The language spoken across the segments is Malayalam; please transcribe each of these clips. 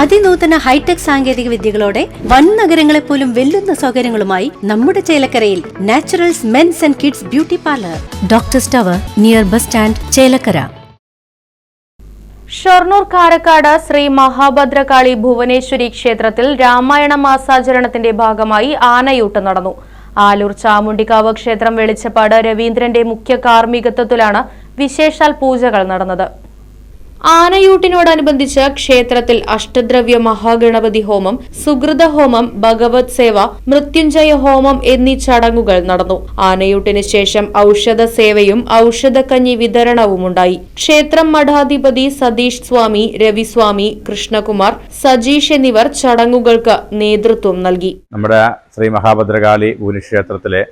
അതിനൂതന ഹൈടെക് സാങ്കേതിക വിദ്യകളോടെ വൻ നഗരങ്ങളെ പോലും വെല്ലുന്ന സൗകര്യങ്ങളുമായി നമ്മുടെ ചേലക്കരയിൽ naturals men's and kids beauty parlour. Doctor tower near bus stand Chelakkara. Shoranur Karakkad Shri Mahabhadrakali Bhuvaneshwari ക്ഷേത്രത്തിൽ രാമായണ മാസാചരണത്തിന്റെ ഭാഗമായി ആനയൂട്ട് നടന്നു. ആലൂർ ചാമുണ്ടിക്കാവ് ക്ഷേത്രം വെളിച്ചപ്പാട് രവീന്ദ്രന്റെ മുഖ്യ കാർമ്മികത്വത്തിലാണ് വിശേഷാൽ പൂജകൾ നടന്നത്. ആനയൂട്ടിനോടനുബന്ധിച്ച് ക്ഷേത്രത്തിൽ അഷ്ടദ്രവ്യ മഹാഗണപതി ഹോമം സുഹൃത ഹോമം ഭഗവത് സേവ മൃത്യുഞ്ജയ ഹോമം എന്നീ ചടങ്ങുകൾ നടന്നു. ആനയൂട്ടിന് ശേഷം ഔഷധ സേവയും ഔഷധക്കഞ്ഞി വിതരണവും ഉണ്ടായി. ക്ഷേത്രം മഠാധിപതി സതീഷ് സ്വാമി രവിസ്വാമി കൃഷ്ണകുമാർ സജീഷ് എന്നിവർ ചടങ്ങുകൾക്ക് നേതൃത്വം നൽകി. നമ്മുടെ ശ്രീ മഹാഭദ്രകാളി ഭുവനക്ഷേത്രത്തിലെ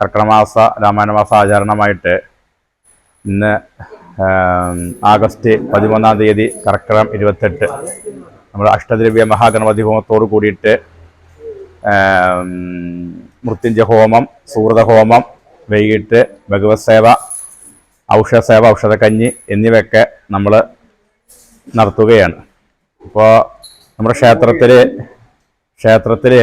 കർക്കടമാസ രാമായണമാസ ആചരണമായിട്ട് ഇന്ന് ആഗസ്റ്റ് പതിമൂന്നാം തീയതി കർക്കിടം ഇരുപത്തെട്ട്. നമ്മൾ അഷ്ടദ്രവ്യ മഹാഗണപതി ഹോമത്തോട് കൂടിയിട്ട് മൃത്യുഞ്ജ ഹോമം സൂഹൃത ഹോമം വൈകിട്ട് ഭഗവത് സേവ ഔഷധ സേവ ഔഷധക്കഞ്ഞി എന്നിവയൊക്കെ നമ്മൾ നടത്തുകയാണ്. അപ്പോൾ നമ്മുടെ ക്ഷേത്രത്തിൽ ക്ഷേത്രത്തിൽ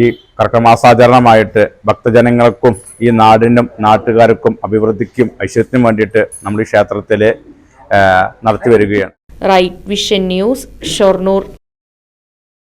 ഈ കർക്കമാസാചരണമായിട്ട് ഭക്തജനങ്ങൾക്കും ഈ നാടിനും നാട്ടുകാർക്കും അഭിവൃദ്ധിക്കും ഐശ്വര്യത്തിനും വേണ്ടിയിട്ട് നമ്മൾ ഈ ക്ഷേത്രത്തിൽ നടത്തി വരികയാണ്. Right vision news Shoranur.